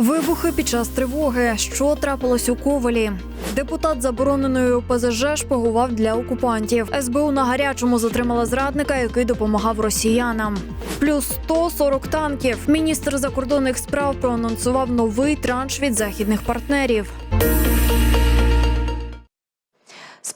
Вибухи під час тривоги. Що трапилось у Ковалі? Депутат забороненої ОПЗЖ шпигував для окупантів. СБУ на гарячому затримала зрадника, який допомагав росіянам. Плюс 140 танків. Міністр закордонних справ проанонсував новий транш від західних партнерів.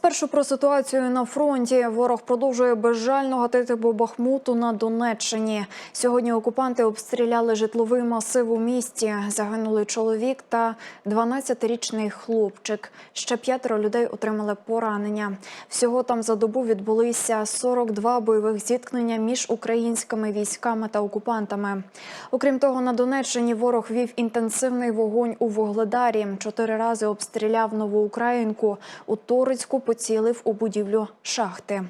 Спершу про ситуацію на фронті. Ворог продовжує безжально гатити по Бахмуту на Донеччині. Сьогодні окупанти обстріляли житловий масив у місті. Загинули чоловік та 12-річний хлопчик. Ще п'ятеро людей отримали поранення. Всього там за добу відбулися 42 бойових зіткнення між українськими військами та окупантами. Окрім того, на Донеччині ворог вів інтенсивний вогонь у Вугледарі. Чотири рази обстріляв Новоукраїнку. У Торицьку поцілив у будівлю шахти.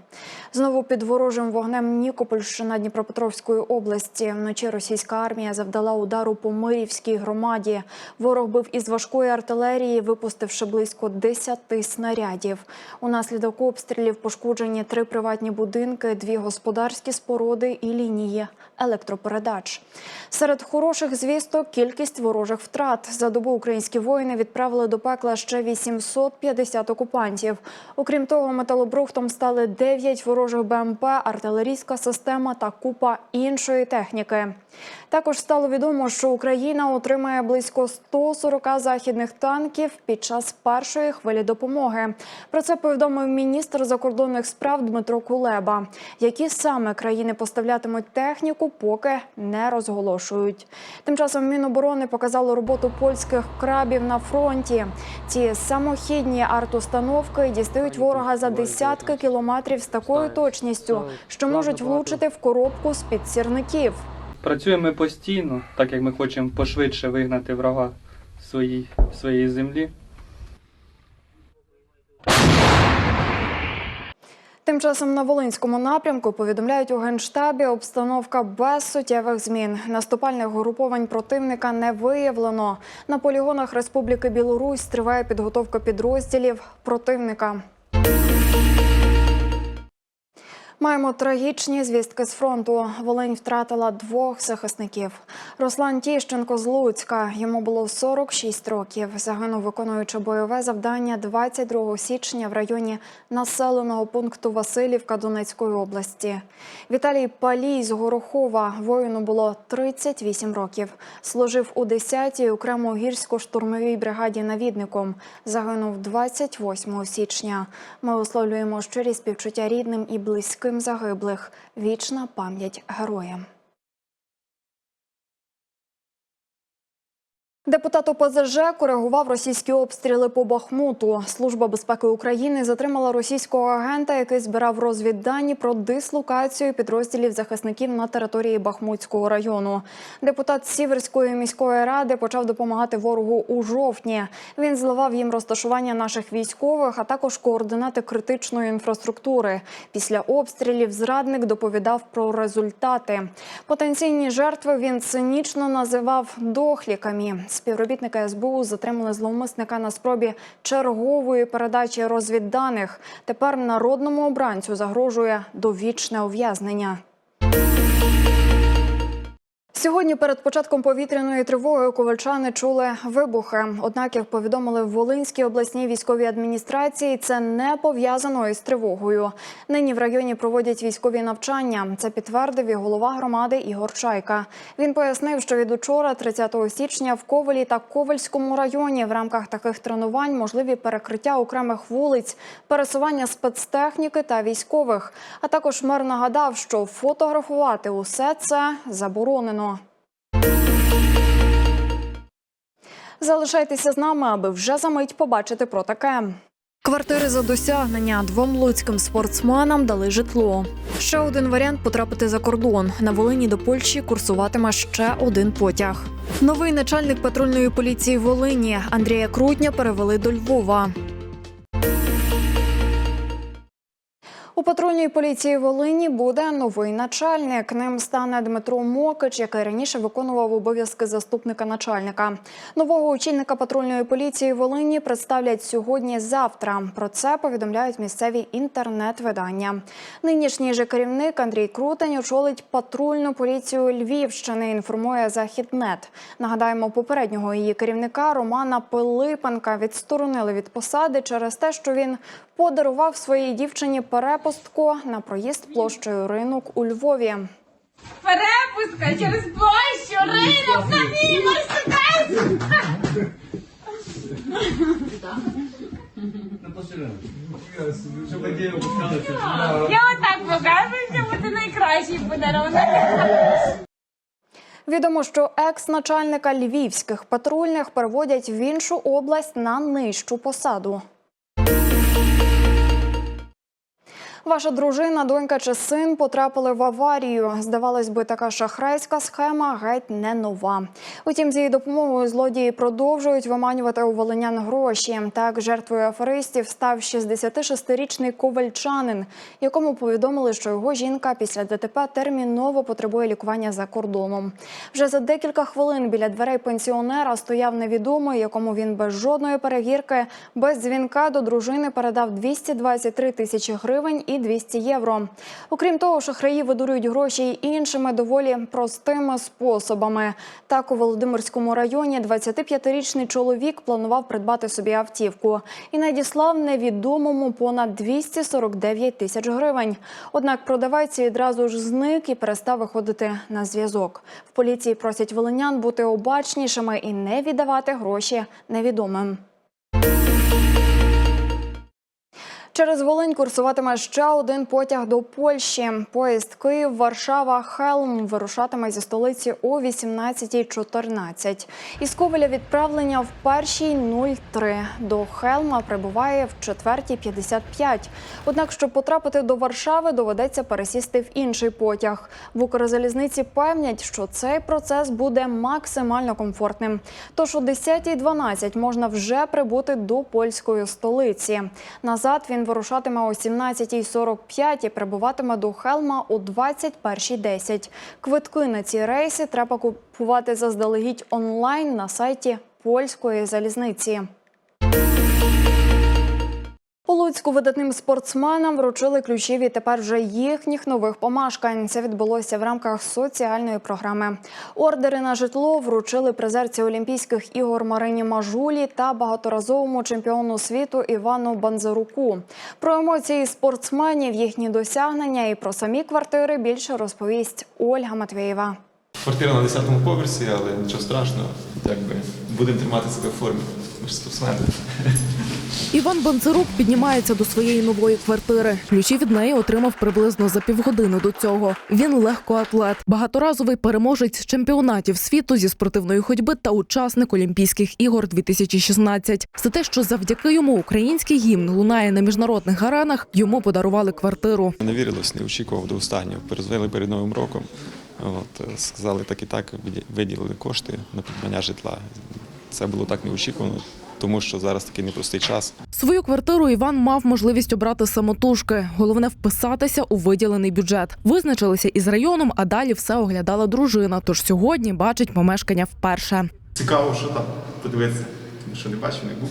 Знову під ворожим вогнем Нікопольщина Дніпропетровської області. Вночі російська армія завдала удару по Мирівській громаді. Ворог бив із важкої артилерії, випустивши близько 10 снарядів. Унаслідок обстрілів пошкоджені три приватні будинки, дві господарські споруди і лінії електропередач. Серед хороших звісток кількість ворожих втрат. За добу українські воїни відправили до пекла ще 850 окупантів. Окрім того, металобрухтом стали 9 ворожих БМП, артилерійська система та купа іншої техніки. Також стало відомо, що Україна отримає близько 140 західних танків під час першої хвилі допомоги. Про це повідомив міністр закордонних справ Дмитро Кулеба. Які саме країни поставлятимуть техніку, поки не розголошують. Тим часом Міноборони показало роботу польських крабів на фронті. Ці самохідні артустановки дістають ворога за десятки кілометрів з такою точністю, що можуть влучити в коробку з під сірників. Працюємо постійно, так як ми хочемо пошвидше вигнати врага з своїй, своєї землі. Тим часом на Волинському напрямку повідомляють у генштабі, обстановка без суттєвих змін. Наступальних груповань противника не виявлено. На полігонах Республіки Білорусь триває підготовка підрозділів противника. Маємо трагічні звістки з фронту. Волинь втратила двох захисників. Руслан Тіщенко з Луцька. Йому було 46 років. Загинув, виконуючи бойове завдання 22 січня в районі населеного пункту Васильівка Донецької області. Віталій Палій з Горохова. Воїну було 38 років. Служив у 10-й окремо гірсько-штурмовій бригаді навідником. Загинув 28 січня. Ми висловлюємо щирі співчуття рідним і близьким загиблих. Вічна пам'ять героям. Депутат ОПЗЖ коригував російські обстріли по Бахмуту. Служба безпеки України затримала російського агента, який збирав розвіддані про дислокацію підрозділів захисників на території Бахмутського району. Депутат Сіверської міської ради почав допомагати ворогу у жовтні. Він зливав їм розташування наших військових, а також координати критичної інфраструктури. Після обстрілів зрадник доповідав про результати. Потенційні жертви він цинічно називав дохліками. Співробітники СБУ затримали зловмисника на спробі чергової передачі розвідданих. Тепер народному обранцю загрожує довічне ув'язнення. Сьогодні перед початком повітряної тривоги ковальчани чули вибухи. Однак, як повідомили в Волинській обласній військовій адміністрації, це не пов'язано із тривогою. Нині в районі проводять військові навчання. Це підтвердив і голова громади Ігор Чайка. Він пояснив, що від учора, 30 січня, в Ковалі та Ковальському районі в рамках таких тренувань можливі перекриття окремих вулиць, пересування спецтехніки та військових. А також мер нагадав, що фотографувати усе це заборонено. Залишайтеся з нами, аби вже за мить побачити про таке. Квартири за досягнення двом луцьким спортсменам дали житло. Ще один варіант потрапити за кордон. На Волині до Польщі курсуватиме ще один потяг. Новий начальник патрульної поліції Волині Андрія Крутня перевели до Львова. У патрульній поліції Волині буде новий начальник. Ним стане Дмитро Мокич, який раніше виконував обов'язки заступника начальника. Нового очільника патрульної поліції Волині представлять сьогодні-завтра. Про це повідомляють місцеві інтернет-видання. Нинішній же керівник Андрій Крутень очолить патрульну поліцію Львівщини. Інформує Західнет. Нагадаємо, попереднього її керівника Романа Пилипенка відсторонили від посади через те, що він подарував своїй дівчині перепустку на проїзд площею ринок у Львові. Перепустка через площу, ринок на мій мерседес! Я отак покажу, що буде найкращий подарунок. Відомо, що екс-начальника львівських патрульних переводять в іншу область на нижчу посаду. Ваша дружина, донька чи син потрапили в аварію. Здавалось би, така шахрайська схема геть не нова. Утім, з її допомогою злодії продовжують виманювати у волинян гроші. Так, жертвою аферистів став 66-річний ковальчанин, якому повідомили, що його жінка після ДТП терміново потребує лікування за кордоном. Вже за декілька хвилин біля дверей пенсіонера стояв невідомий, якому він без жодної перевірки, без дзвінка до дружини передав 223 тисячі гривень і 200 євро. Окрім того, шахраї видурюють гроші й іншими доволі простими способами. Так, у Володимирському районі 25-річний чоловік планував придбати собі автівку і надіслав невідомому понад 249 тисяч гривень. Однак продавець відразу ж зник і перестав виходити на зв'язок. В поліції просять волинян бути обачнішими і не віддавати гроші невідомим. Через Волинь курсуватиме ще один потяг до Польщі. Поїзд Київ, Варшава, Хелм вирушатиме зі столиці о 18.14. Із Ковеля відправлення в першій 03. До Хелма прибуває в 4.55. Однак, щоб потрапити до Варшави, доведеться пересісти в інший потяг. В Укрзалізниці певнять, що цей процес буде максимально комфортним. Тож о 10.12 можна вже прибути до польської столиці. Назад він вирушатиме о 17.45 і прибуватиме до Хелма о 21.10. Квитки на ці рейси треба купувати заздалегідь онлайн на сайті польської залізниці. У Луцьку видатним спортсменам вручили ключі від тепер вже їхніх нових помешкань. Це відбулося в рамках соціальної програми. Ордери на житло вручили призерці Олімпійських ігор Марині Мажулі та багаторазовому чемпіону світу Івану Банзаруку. Про емоції спортсменів, їхні досягнення і про самі квартири більше розповість Ольга Матвєєва. Квартира на 10-му поверсі, але нічого страшного. Якби будемо тримати себе в формі. Ми ж спортсмени. Іван Бонцарук піднімається до своєї нової квартири. Ключі від неї отримав приблизно за півгодини до цього. Він легкоатлет, багаторазовий переможець чемпіонатів світу зі спортивної ходьби та учасник Олімпійських ігор 2016. За те, що завдяки йому український гімн лунає на міжнародних аренах, йому подарували квартиру. Не вірилось, не очікував до останнього. Перезвели перед Новим роком. От, е, сказали так і так, виділили кошти на придбання житла. Це було так неочікувано, тому що зараз такий непростий час. Свою квартиру Іван мав можливість обрати самотужки. Головне вписатися у виділений бюджет. Визначилися із районом, а далі все оглядала дружина. Тож сьогодні бачить помешкання вперше. Цікаво, що там подивитися. Що не бачив, не був.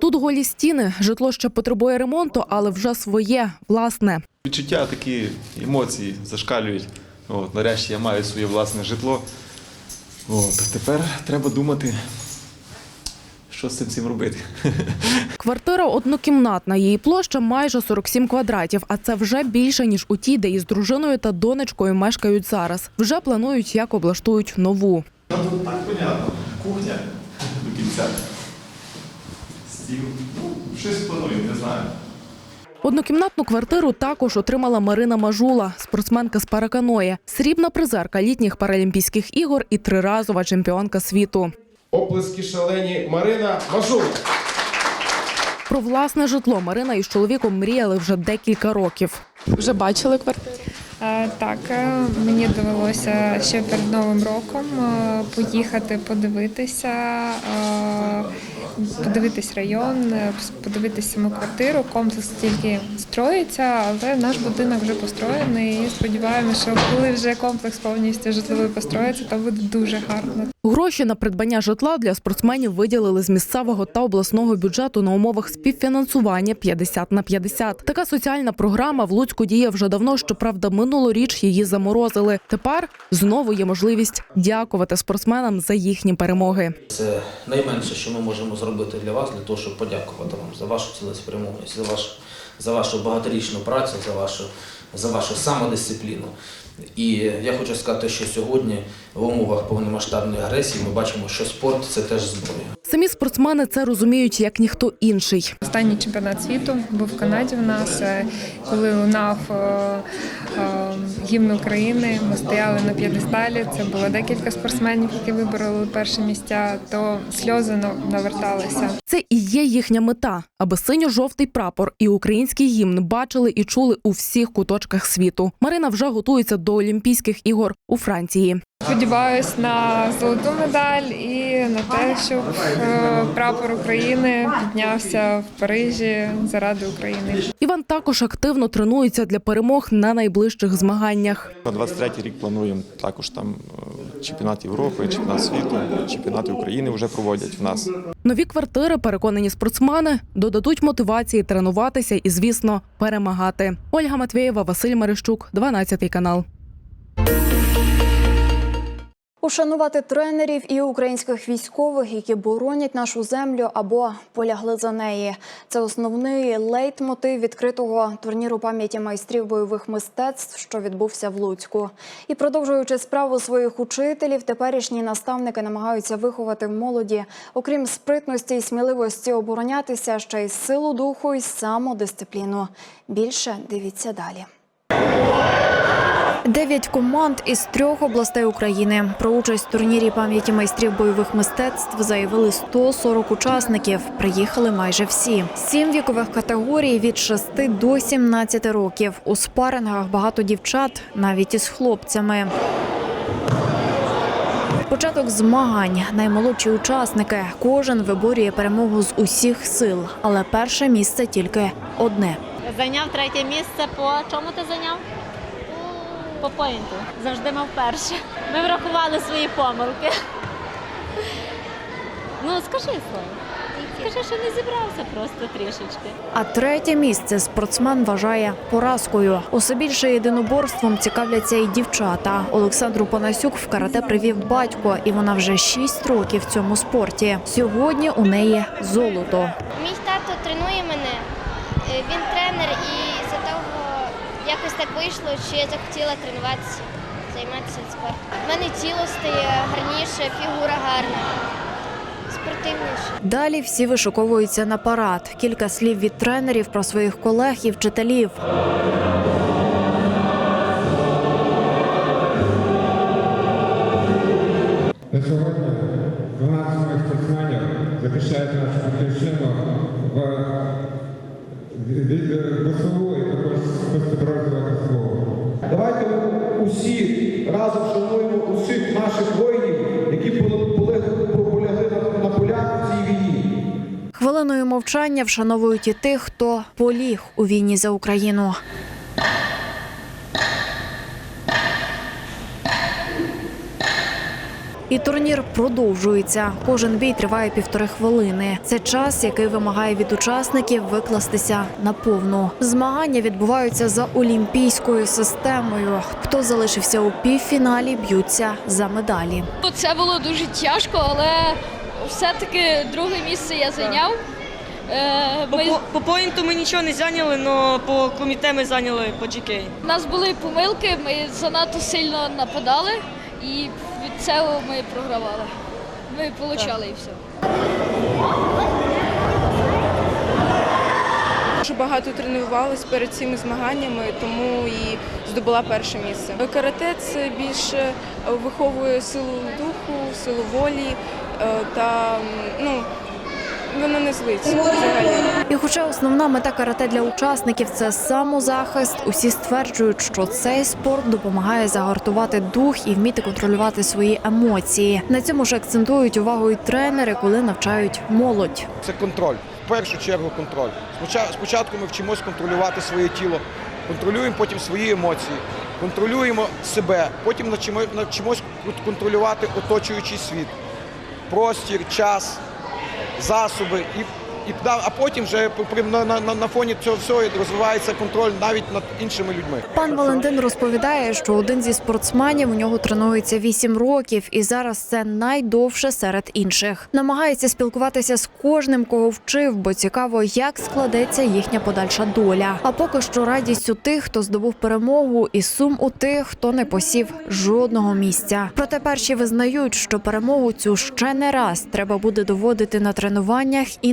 Тут голі стіни, житло ще потребує ремонту, але вже своє, власне. Відчуття такі емоції зашкалюють. От, нарешті я маю своє власне житло. От, тепер треба думати, що з цим всім робити. Квартира однокімнатна. Її площа майже 47 квадратів, а це вже більше ніж у тій, де із дружиною та донечкою мешкають зараз. Вже планують, як облаштують нову. Ну, тут так понятно. Кухня до кінця. Стіл. Ну, щось планую, не знаю. Однокімнатну квартиру також отримала Марина Мажула, спортсменка з параканої, срібна призерка літніх паралімпійських ігор і триразова чемпіонка світу. Оплески шалені Марина Мажула. Про власне житло Марина із чоловіком мріяли вже декілька років. Вже бачили квартиру? Е, Так, е, мені довелося ще перед Новим роком е, поїхати подивитися. Подивитись район, подивитись саму квартиру. Комплекс тільки строїться, але наш будинок вже построєний. І сподіваємося, що коли вже комплекс повністю житловий построїться, то буде дуже гарно. Гроші на придбання житла для спортсменів виділили з місцевого та обласного бюджету на умовах співфінансування 50 на 50. Така соціальна програма в Луцьку діє вже давно. Щоправда, минулоріч її заморозили. Тепер знову є можливість дякувати спортсменам за їхні перемоги. Це найменше, що ми можемо зробити для вас, для того, щоб подякувати вам за вашу цілеспрямованість, за вашу, за вашу багаторічну працю, за вашу, за вашу самодисципліну. І я хочу сказати, що сьогодні в умовах повномасштабної агресії ми бачимо, що спорт це теж зброя. Самі спортсмени це розуміють як ніхто інший. Останній чемпіонат світу був в Канаді в нас, е, коли лунав е, е, гімн України. Ми стояли на п'єдесталі. Це було декілька спортсменів, які вибороли перші місця. То сльози наверталися. Це і є їхня мета, аби синьо-жовтий прапор і український гімн бачили і чули у всіх куточках світу. Марина вже готується до Олімпійських ігор у Франції. Сподіваюсь на золоту медаль і на те, щоб е, прапор України піднявся в Парижі заради України. Іван також активно тренується для перемог на найближчих змаганнях. На 23-й рік плануємо також там е, чемпіонат Європи, чемпіонат світу, чемпіонати України вже проводять в нас. Нові квартири, переконані спортсмени, додадуть мотивації тренуватися і, звісно, перемагати. Ольга Матвєєва, Василь Мерещук, 12 канал. Ушанувати тренерів і українських військових, які боронять нашу землю або полягли за неї. Це основний лейтмотив відкритого турніру пам'яті майстрів бойових мистецтв, що відбувся в Луцьку. І продовжуючи справу своїх учителів, теперішні наставники намагаються виховати молоді, окрім спритності і сміливості оборонятися, ще й силу духу і самодисципліну. Більше дивіться далі. Дев'ять команд із трьох областей України про участь в турнірі пам'яті майстрів бойових мистецтв заявили 140 учасників. Приїхали майже всі. Сім вікових категорій від 6 до 17 років. У спарингах багато дівчат, навіть із хлопцями. Початок змагань. Наймолодші учасники. Кожен виборює перемогу з усіх сил, але перше місце тільки одне. Зайняв третє місце по чому ти зайняв? По поінту. Завжди мав перше. Ми врахували свої помилки. Ну, скажи слово. Скажи, що не зібрався просто трішечки. А третє місце спортсмен вважає поразкою. Усе більше єдиноборством цікавляться і дівчата. Олександру Панасюк в карате привів батько, і вона вже 6 років в цьому спорті. Сьогодні у неї золото. Мій тато тренує мене, е, він тренер, і якось так вийшло, що я захотіла тренуватися, займатися спортом. У мене тіло стає гарніше, фігура гарна, спортивніше. Далі всі вишуковуються на парад. Кілька слів від тренерів про своїх колег і вчителів. Мовчання вшановують і тих, хто поліг у війні за Україну. І турнір продовжується. Кожен бій триває півтори хвилини. Це час, який вимагає від учасників викластися на повну. Змагання відбуваються за олімпійською системою. Хто залишився у півфіналі, б'ються за медалі. Це було дуже тяжко, але все-таки друге місце я зайняв. Е, Ми, По поінту ми нічого не зайняли, але по коміте ми зайняли по GK. у нас були помилки, ми занадто сильно нападали і від цього ми програвали. Ми отримали і все. Дуже багато тренувалась перед цими змаганнями, тому і здобула перше місце. Карате це більше виховує силу духу, силу волі та ну воно не злиться взагалі. І хоча основна мета карате для учасників це самозахист, усі стверджують, що цей спорт допомагає загартувати дух і вміти контролювати свої емоції. На цьому ж акцентують увагу і тренери, коли навчають молодь. Це контроль. В першу чергу контроль. Спочатку ми вчимось контролювати своє тіло, контролюємо потім свої емоції, контролюємо себе, потім навчимось контролювати оточуючий світ, простір, час, засоби. І, і, а потім вже на, на, на фоні цього всього розвивається контроль навіть над іншими людьми. Пан Валентин розповідає, що один зі спортсменів у нього тренується 8 років, і зараз це найдовше серед інших. Намагається спілкуватися з кожним, кого вчив, бо цікаво, як складеться їхня подальша доля. А поки що радість у тих, хто здобув перемогу, і сум у тих, хто не посів жодного місця. Проте перші визнають, що перемогу цю ще не раз треба буде доводити на тренуваннях і